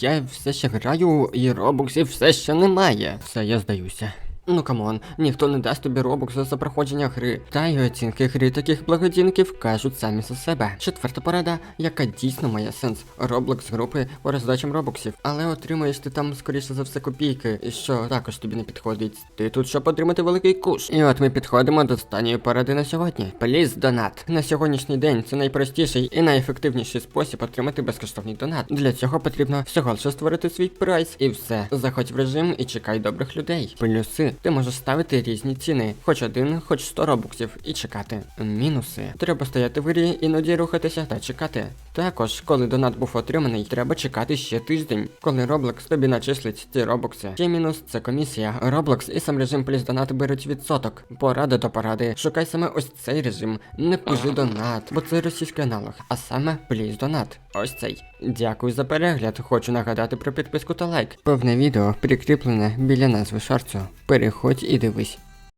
Я все ще граю, і робоксів все ще немає. Все, я здаюся. Ну камон, ніхто не дасть тобі робокса за проходження гри. Та й оцінки гри таких благодійників кажуть самі за себе. Четверта порада, яка дійсно має сенс. Роблокс групи по роздачам робоксів. Але отримаєш ти там скоріше за все копійки, що також тобі не підходить. Ти тут щоб отримати великий куш. І от ми підходимо до останньої поради на сьогодні. Пліз донат. На сьогоднішній день це найпростіший і найефективніший спосіб отримати безкоштовний донат. Для цього потрібно всього лише створити свій прайс і все. Заходь в режим і чекай добрих людей. Плюси. Ти можеш ставити різні ціни, хоч один, хоч 100 робоксів, і чекати. Мінуси. Треба стояти в грі, іноді рухатися та чекати. Також, коли донат був отриманий, треба чекати ще тиждень. Коли Roblox тобі начислить ці робокси. Ще мінус це комісія. Roblox і сам режим плюс донат беруть відсоток. Порада до поради. Шукай саме ось цей режим. Не пижи донат, бо це російський аналог, а саме плюс донат. Ось цей. Дякую за перегляд. Хочу нагадати про підписку та лайк. Повне відео прикріплене біля назви шарцу. Переходь і дивись.